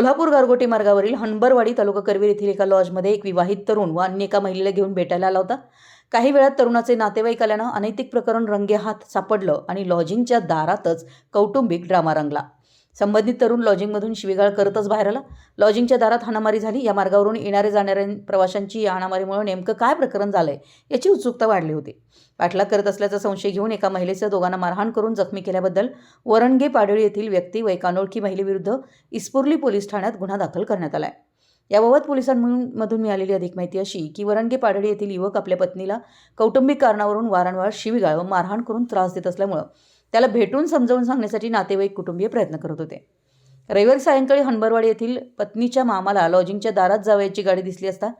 कोल्हापूर गारगोटी मार्गावरील हनबरवाडी तालुका करवीर येथील एका लॉजमध्ये एक विवाहित तरुण व अन्य एका महिलेला घेऊन भेटायला आला होता. काही वेळात तरुणाचे नातेवाईक आल्यानं अनैतिक प्रकरण रंगेहात सापडलं आणि लॉजिंगच्या दारातच कौटुंबिक ड्रामा रंगला. संबंधित तरुण लॉजिंगमधून शिवीगाळ करतच बाहेर आला. लॉजिंगच्या दारात हाणामारी झाली. या मार्गावरून येणाऱ्या जाणाऱ्या प्रवाशांची या हाणामारीमुळे नेमकं काय प्रकरण झालंय याची उत्सुकता वाढली होती. पाठलाग करत असल्याचा संशय घेऊन एका महिलेसह दोघांना मारहाण करून जखमी केल्याबद्दल वरणगे पाडळी येथील व्यक्ती व एक अनोळखी महिलेविरुद्ध इस्पुर्ली पोलीस ठाण्यात गुन्हा दाखल करण्यात आला आहे याबाबत पोलिसांमधून मिळालेली अधिक माहिती अशी की वरणगे पाडळी येथील युवक आपल्या पत्नीला कौटुंबिक कारणावरून वारंवार शिवीगाळ व मारहाण करून त्रास देत असल्यामुळं त्याला भेटून समजावून सांगण्यासाठी नातेवाईक कुटुंबीय प्रयत्न करत होते. रविवारी सायंकाळी हनबरवाडी येथील पत्नीच्या मामाला लॉजिंगच्या दारात जावयाची गाडी दिसली असता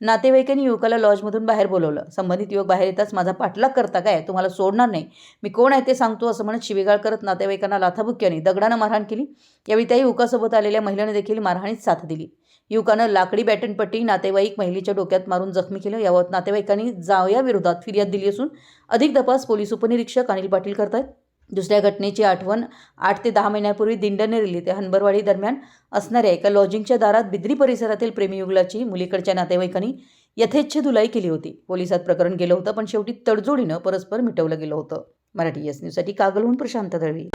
नातेवाईकांनी युवकाला लॉजमधून बाहेर बोलवलं संबंधित युवक बाहेर येताच माझा पाठलाग करता काय? तुम्हाला सोडणार नाही. मी कोण आहे ते सांगतो असं म्हणत शिवेगाळ करत नातेवाईकांना लाथाबुक्क्याने दगडानं मारहाण केली. यावेळी त्या युवकासोबत आलेल्या महिलेने देखील मारहाणीत साथ दिली. युवकानं लाकडी बॅटनपट्टी नातेवाईक महिलेच्या डोक्यात मारून जखमी केलं. याबाबत नातेवाईकांनी जावयाविरोधात फिर्याद दिली असून अधिक तपास पोलीस उपनिरीक्षक अनिल पाटील करतायत. दुसऱ्या घटनेची आठवण आठ ते दहा महिन्यापूर्वी दिंडनेरली ते हनबरवाडी दरम्यान असणाऱ्या एका लॉजिंगच्या दारात बिद्री परिसरातील प्रेमीयुगलाची मुलीकडच्या नातेवाईकांनी यथेच्छ धुलाई केली होती. पोलिसात प्रकरण गेलं होतं पण शेवटी तडजोडीनं परस्पर मिटवलं गेलं होतं. मराठी एस न्यूजसाठी कागलहून प्रशांत दळवी.